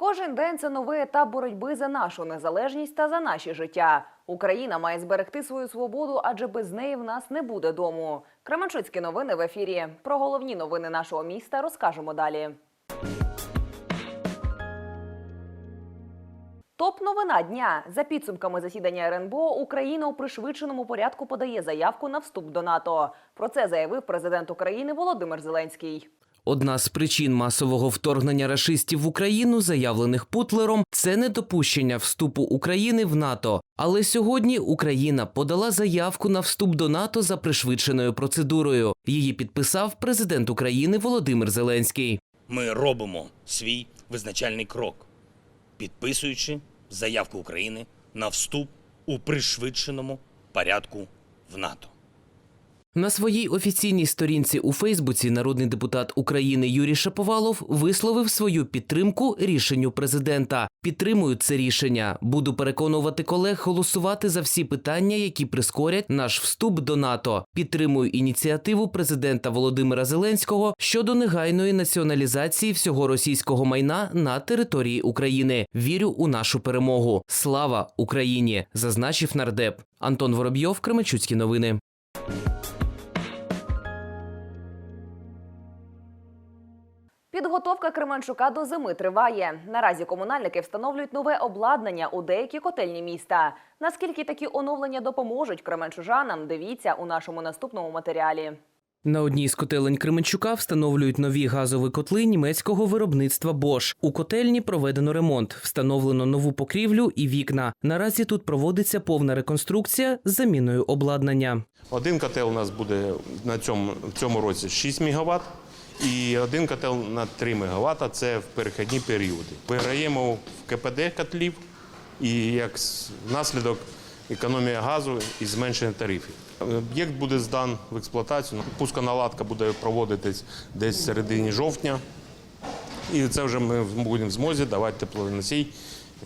Кожен день це новий етап боротьби за нашу незалежність та за наші життя. Україна має зберегти свою свободу, адже без неї в нас не буде дому. Кременчуцькі новини в ефірі. Про головні новини нашого міста розкажемо далі. Топ новина дня за підсумками засідання РНБО Україна у пришвидшеному порядку подає заявку на вступ до НАТО. Про це заявив президент України Володимир Зеленський. Одна з причин масового вторгнення рашистів в Україну, заявлених Путлером, це недопущення вступу України в НАТО. Але сьогодні Україна подала заявку на вступ до НАТО за пришвидшеною процедурою. Її підписав президент України Володимир Зеленський. Ми робимо свій визначальний крок, підписуючи заявку України на вступ у пришвидшеному порядку в НАТО. На своїй офіційній сторінці у Фейсбуці народний депутат України Юрій Шаповалов висловив свою підтримку рішенню президента. Підтримую це рішення. Буду переконувати колег голосувати за всі питання, які прискорять наш вступ до НАТО. Підтримую ініціативу президента Володимира Зеленського щодо негайної націоналізації всього російського майна на території України. Вірю у нашу перемогу. Слава Україні! зазначив нардеп Антон Воробйов. Кременчуцькі новини. Підготовка Кременчука до зими триває. Наразі комунальники встановлюють нове обладнання у деякі котельні міста. Наскільки такі оновлення допоможуть кременчужанам, дивіться у нашому наступному матеріалі. На одній з котелень Кременчука встановлюють нові газові котли німецького виробництва Bosch. У котельні проведено ремонт, встановлено нову покрівлю і вікна. Наразі тут проводиться повна реконструкція з заміною обладнання. Один котел у нас буде на цьому, в цьому році 6 МВт, і один котел на 3 МВт – це в перехідні періоди. Виграємо в КПД котлів і як наслідок економія газу і зменшення тарифів. Об'єкт буде здан в експлуатацію. Пусконаладка буде проводитись десь в середині жовтня. І це вже ми будемо в змозі давати теплоносій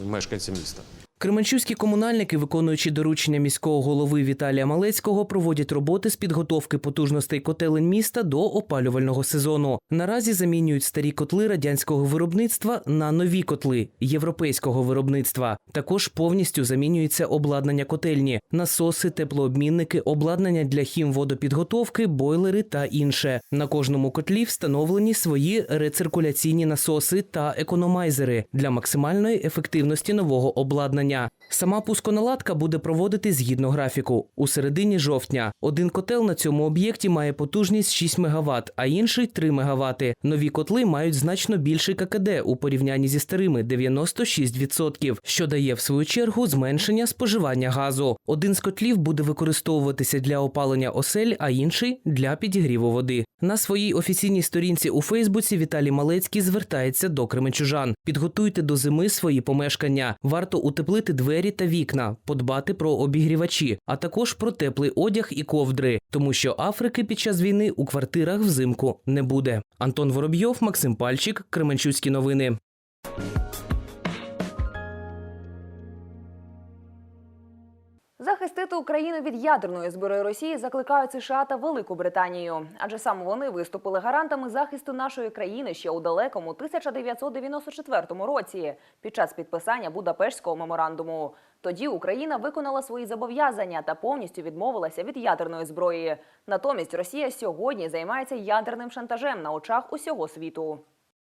мешканцям міста. Кременчуські комунальники, виконуючи доручення міського голови Віталія Малецького, проводять роботи з підготовки потужностей котелень міста до опалювального сезону. Наразі замінюють старі котли радянського виробництва на нові котли європейського виробництва. Також повністю замінюється обладнання котельні, насоси, теплообмінники, обладнання для хімводопідготовки, бойлери та інше. На кожному котлі встановлені свої рециркуляційні насоси та економайзери для максимальної ефективності нового обладнання. виконання Сама пусконаладка буде проводити згідно графіку. У середині жовтня один котел на цьому об'єкті має потужність 6 МВт, а інший 3 МВт. Нові котли мають значно більший ККД у порівнянні зі старими 96%, що дає в свою чергу зменшення споживання газу. Один з котлів буде використовуватися для опалення осель, а інший для підігріву води. На своїй офіційній сторінці у Фейсбуці Віталій Малецький звертається до кременчужан. Підготуйте до зими свої помешкання. Варто утеплити двері та вікна, подбати про обігрівачі, а також про теплий одяг і ковдри, тому що Африки під час війни у квартирах взимку не буде. Антон Воробйов, Максим Пальчик, Кременчуцькі новини. Захистити Україну від ядерної зброї Росії закликають США та Велику Британію, адже саме вони виступили гарантами захисту нашої країни ще у далекому 1994 році під час підписання Будапештського меморандуму. Тоді Україна виконала свої зобов'язання та повністю відмовилася від ядерної зброї. Натомість Росія сьогодні займається ядерним шантажем на очах усього світу.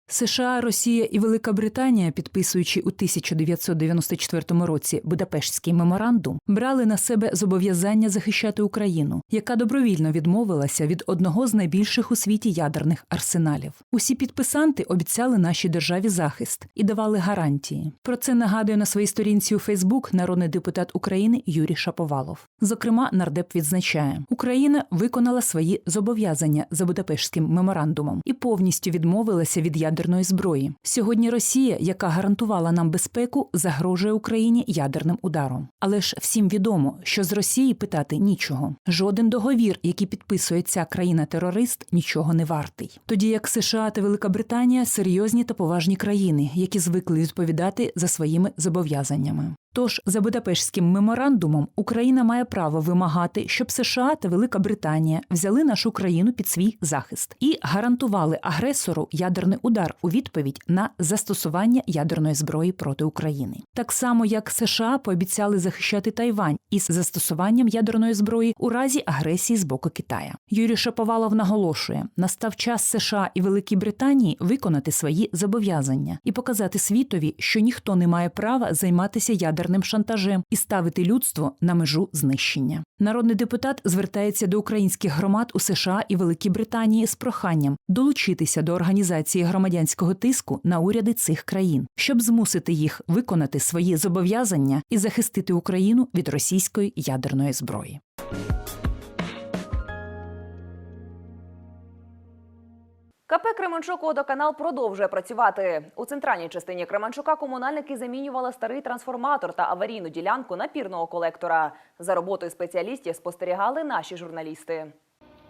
США, Росія і Велика Британія, підписуючи у 1994 році Будапештський меморандум, брали на себе зобов'язання захищати Україну, яка добровільно відмовилася від одного з найбільших у світі ядерних арсеналів. Усі підписанти обіцяли нашій державі захист і давали гарантії. Про це нагадує на своїй сторінці у Фейсбук народний депутат України Юрій Шаповалов. Зокрема, нардеп відзначає, Україна виконала свої зобов'язання за Будапештським меморандумом і повністю відмовилася від ядерної зброї. Сьогодні Росія, яка гарантувала нам безпеку, загрожує Україні ядерним ударом. Але ж всім відомо, що з Росії питати нічого. Жоден договір, який підписує ця країна-терорист, нічого не вартий. Тоді як США та Велика Британія серйозні та поважні країни, які звикли відповідати за своїми зобов'язаннями. Тож, за Будапештським меморандумом, Україна має право вимагати, щоб США та Велика Британія взяли нашу країну під свій захист і гарантували агресору ядерний удар у відповідь на застосування ядерної зброї проти України. Так само, як США пообіцяли захищати Тайвань із застосуванням ядерної зброї у разі агресії з боку Китая. Юрій Шаповалов наголошує: настав час США і Великій Британії виконати свої зобов'язання і показати світові, що ніхто не має права займатися ядерним шантажем і ставити людство на межу знищення. Народний депутат звертається до українських громад у США і Великій Британії з проханням долучитися до організації громадянського тиску на уряди цих країн, щоб змусити їх виконати свої зобов'язання і захистити Україну від російської ядерної зброї. КП Кременчук Водоканал продовжує працювати. У центральній частині Кременчука комунальники замінювали старий трансформатор та аварійну ділянку напірного колектора. За роботою спеціалістів спостерігали наші журналісти.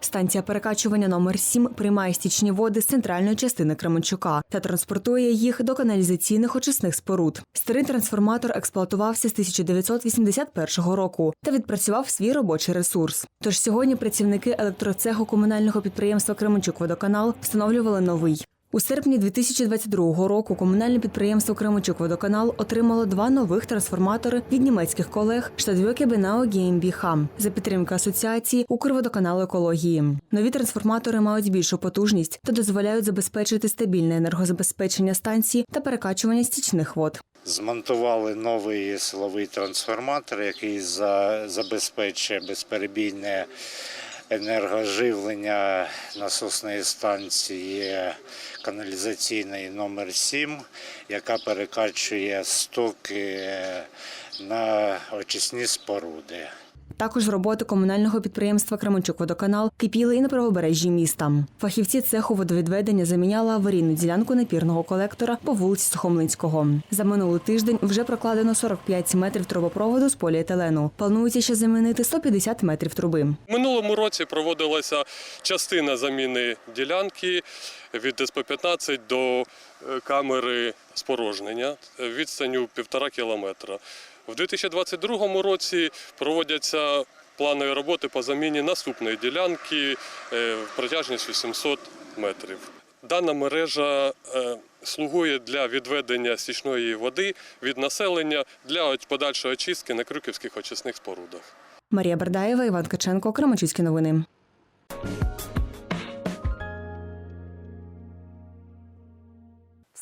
Станція перекачування номер 7 приймає стічні води з центральної частини Кременчука та транспортує їх до каналізаційних очисних споруд. Старий трансформатор експлуатувався з 1981 року та відпрацював свій робочий ресурс. Тож сьогодні працівники електроцеху комунального підприємства Кременчук Водоканал встановлювали новий. У серпні 2022 року комунальне підприємство Кременчук Водоканал отримало два нових трансформатори від німецьких колег Штадвьоке Бенау GmbH за підтримки асоціації Укрводоканалу екології. Нові трансформатори мають більшу потужність та дозволяють забезпечити стабільне енергозабезпечення станції та перекачування стічних вод. Змонтували новий силовий трансформатор, який за- забезпечує безперебійне енергоживлення насосної станції каналізаційної номер 7 яка перекачує стоки на очисні споруди. Також роботи комунального підприємства Кременчук Водоканал кипіли і на правобережжі міста. Фахівці цеху водовідведення заміняли аварійну ділянку напірного колектора по вулиці Сухомлинського. За минулий тиждень вже прокладено 45 метрів трубопроводу з поліетилену. Планується ще замінити 150 метрів труби. Минулому році проводилася частина заміни ділянки від СП-15 до е, камери спорожнення відстанню півтора кілометра. В 2022 році проводяться планові роботи по заміні наступної ділянки е, протяжністю 700 метрів. Дана мережа е, слугує для відведення стічної води від населення для подальшої очистки на крюківських очисних спорудах. Марія Бердаєва, Іван Ткаченко, Кременчуцькі новини.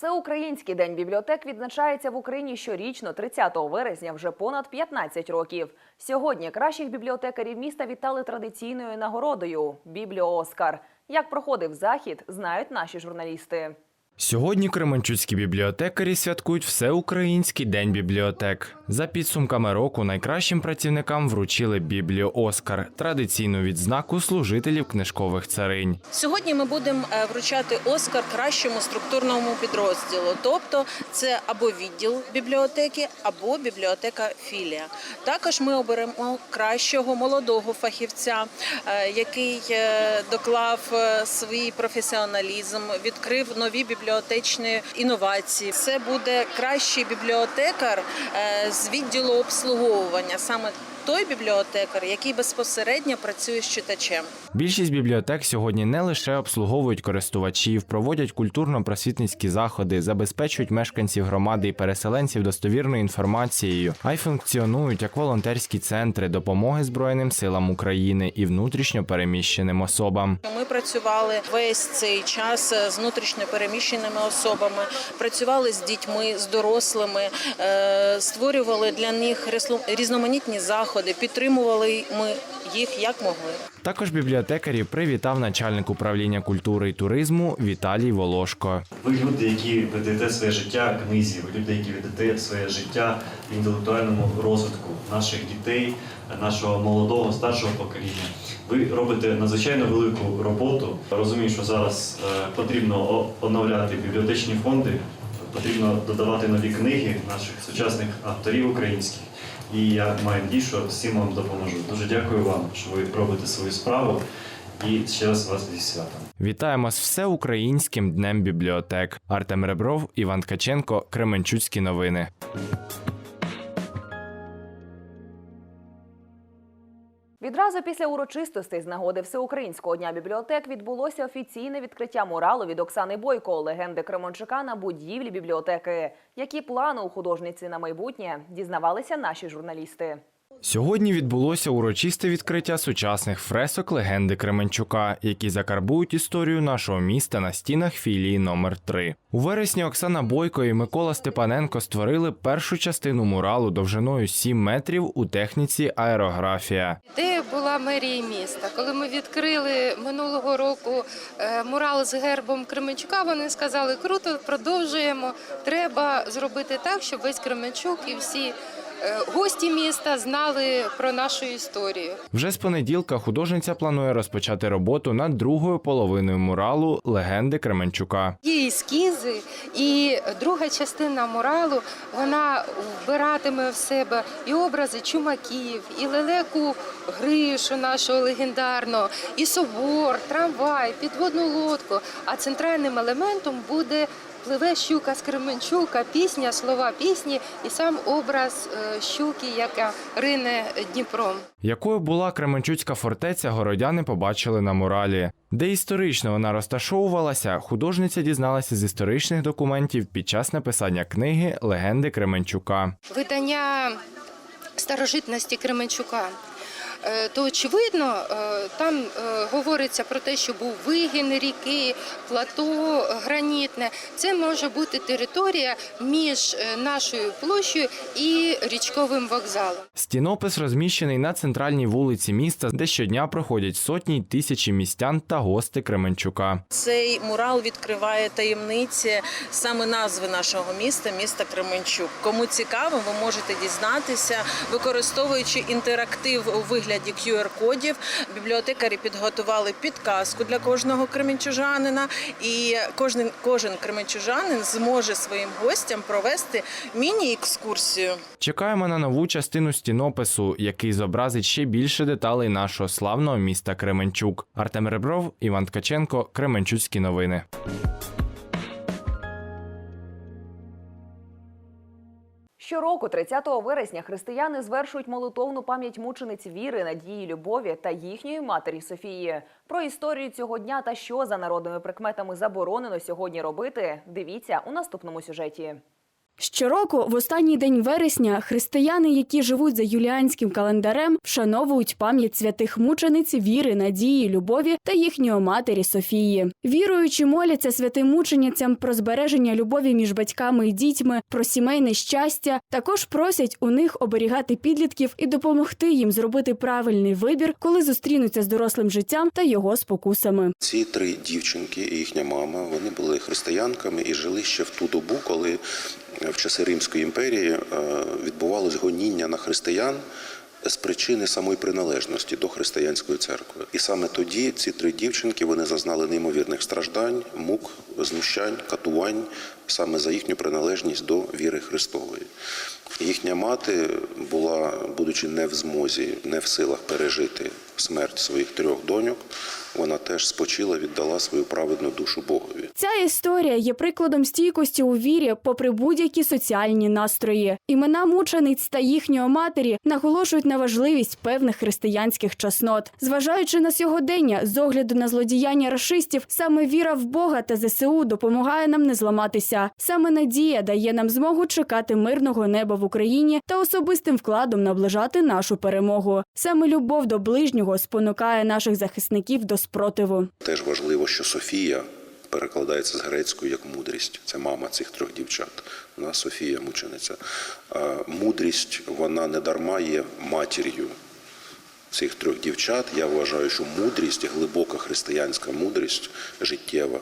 Всеукраїнський день бібліотек відзначається в Україні щорічно 30 вересня вже понад 15 років. Сьогодні кращих бібліотекарів міста вітали традиційною нагородою Бібліооскар. Як проходив захід, знають наші журналісти. Сьогодні кременчуцькі бібліотекарі святкують Всеукраїнський день бібліотек. За підсумками року найкращим працівникам вручили Бібліо Оскар традиційну відзнаку служителів книжкових царинь. Сьогодні ми будемо е, вручати Оскар кращому структурному підрозділу, тобто це або відділ бібліотеки, або бібліотека філія. Також ми оберемо кращого молодого фахівця, е, який е, доклав свій професіоналізм, відкрив нові бібліотечні інновації. Це буде кращий бібліотекар е, з відділу обслуговування, саме той бібліотекар, який безпосередньо працює з читачем. Більшість бібліотек сьогодні не лише обслуговують користувачів, проводять культурно-просвітницькі заходи, забезпечують мешканців громади і переселенців достовірною інформацією, а й функціонують як волонтерські центри допомоги Збройним силам України і внутрішньо переміщеним особам. Ми працювали весь цей час з внутрішньо переміщеними особами, працювали з дітьми, з дорослими, е, створювали для них різноманітні заходи, підтримували ми їх як могли. Також бібліотекарів привітав начальник управління культури і туризму Віталій Волошко. Ви люди, які віддаєте своє життя книзі, ви люди, які віддаєте своє життя інтелектуальному розвитку наших дітей, нашого молодого старшого покоління. Ви робите надзвичайно велику роботу. Розумію, що зараз е, потрібно оновляти бібліотечні фонди, потрібно додавати нові книги наших сучасних авторів українських. І я маю надію, що всім вам допоможу. Дуже дякую вам, що ви робите свою справу. І ще раз вас зі святом. Вітаємо з всеукраїнським днем бібліотек. Артем Ребров, Іван Ткаченко, Кременчуцькі новини. Відразу після урочистостей з нагоди Всеукраїнського дня бібліотек відбулося офіційне відкриття муралу від Оксани Бойко, легенди Кременчука на будівлі бібліотеки. Які плани у художниці на майбутнє дізнавалися наші журналісти. Сьогодні відбулося урочисте відкриття сучасних фресок легенди Кременчука, які закарбують історію нашого міста на стінах філії номер 3 У вересні Оксана Бойко і Микола Степаненко створили першу частину муралу довжиною 7 метрів у техніці аерографія. Ідея була мерії міста. Коли ми відкрили минулого року е, мурал з гербом Кременчука, вони сказали, круто, продовжуємо. Треба зробити так, щоб весь Кременчук і всі гості міста знали про нашу історію. Вже з понеділка художниця планує розпочати роботу над другою половиною муралу легенди Кременчука. Є ескізи, і друга частина муралу вона вбиратиме в себе і образи чумаків, і лелеку Гришу нашого легендарного, і собор, трамвай, підводну лодку. А центральним елементом буде пливе щука з Кременчука, пісня, слова пісні і сам образ е, щуки, яка рине Дніпром. Якою була Кременчуцька фортеця, городяни побачили на муралі. Де історично вона розташовувалася, художниця дізналася з історичних документів під час написання книги Легенди Кременчука. видання старожитності Кременчука. Е, То очевидно, е, там е, говориться про те, що був вигін ріки, плато гранітне. Це може бути територія між нашою площею і річковим вокзалом. Стінопис розміщений на центральній вулиці міста, де щодня проходять сотні й тисячі містян та гости Кременчука. Цей мурал відкриває таємниці саме назви нашого міста, міста Кременчук. Кому цікаво, ви можете дізнатися, використовуючи інтерактив у вигляді QR-кодів. Бібліотекарі підготували підказку для кожного кременчужанина, і кожен, кожен кременчужанин зможе своїм гостям провести міні-екскурсію. Чекаємо на нову частину стінопису, який зобразить ще більше деталей нашого славного міста Кременчук. Артем Ребров, Іван Ткаченко, Кременчуцькі новини. Щороку, 30 вересня, християни звершують молитовну пам'ять мучениць віри, надії, любові та їхньої матері Софії. Про історію цього дня та що за народними прикметами заборонено сьогодні робити. Дивіться у наступному сюжеті. Щороку, в останній день вересня, християни, які живуть за юліанським календарем, вшановують пам'ять святих мучениць віри, надії, любові та їхньої матері Софії. Віруючи, моляться святим мученицям про збереження любові між батьками і дітьми, про сімейне щастя. Також просять у них оберігати підлітків і допомогти їм зробити правильний вибір, коли зустрінуться з дорослим життям та його спокусами. Ці три дівчинки і їхня мама вони були християнками і жили ще в ту добу, коли в часи Римської імперії е, відбувалось гоніння на християн з причини самої приналежності до християнської церкви. І саме тоді ці три дівчинки вони зазнали неймовірних страждань, мук, знущань, катувань саме за їхню приналежність до віри Христової. Їхня мати була, будучи не в змозі, не в силах пережити смерть своїх трьох доньок, вона теж спочила, віддала свою праведну душу Богові. Ця історія є прикладом стійкості у вірі, попри будь-які соціальні настрої. Імена мучениць та їхньої матері наголошують на важливість певних християнських чеснот. Зважаючи на сьогодення, з огляду на злодіяння рашистів, саме віра в Бога та ЗСУ допомагає нам не зламатися. Саме надія дає нам змогу чекати мирного неба в Україні та особистим вкладом наближати нашу перемогу. Саме любов до ближнього спонукає наших захисників до спротиву. Теж важливо, що Софія перекладається з грецької як мудрість. Це мама цих трьох дівчат. Вона Софія мучениця. Мудрість вона не дарма є матір'ю цих трьох дівчат. Я вважаю, що мудрість, глибока християнська мудрість життєва,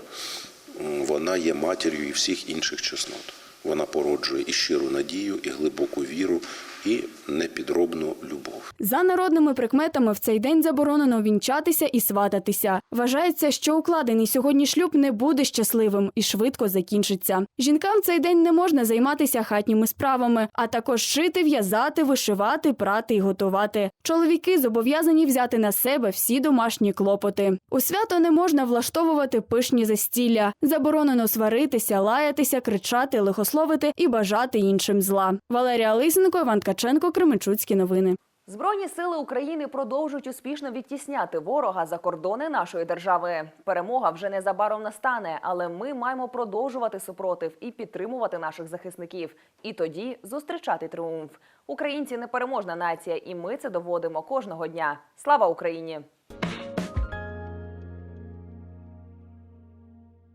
вона є матір'ю і всіх інших чеснот. Вона породжує і щиру надію, і глибоку віру, і непідробну любов. За народними прикметами в цей день заборонено вінчатися і свататися. Вважається, що укладений сьогодні шлюб не буде щасливим і швидко закінчиться. Жінкам цей день не можна займатися хатніми справами, а також шити, в'язати, вишивати, прати і готувати. Чоловіки зобов'язані взяти на себе всі домашні клопоти. У свято не можна влаштовувати пишні застілля. Заборонено сваритися, лаятися, кричати, лихословити і бажати іншим зла. Валерія Лисенко, Іван Ткаченко, Кременчуцькі новини. Збройні сили України продовжують успішно відтісняти ворога за кордони нашої держави. Перемога вже незабаром настане, але ми маємо продовжувати супротив і підтримувати наших захисників. І тоді зустрічати тріумф. Українці непереможна нація, і ми це доводимо кожного дня. Слава Україні!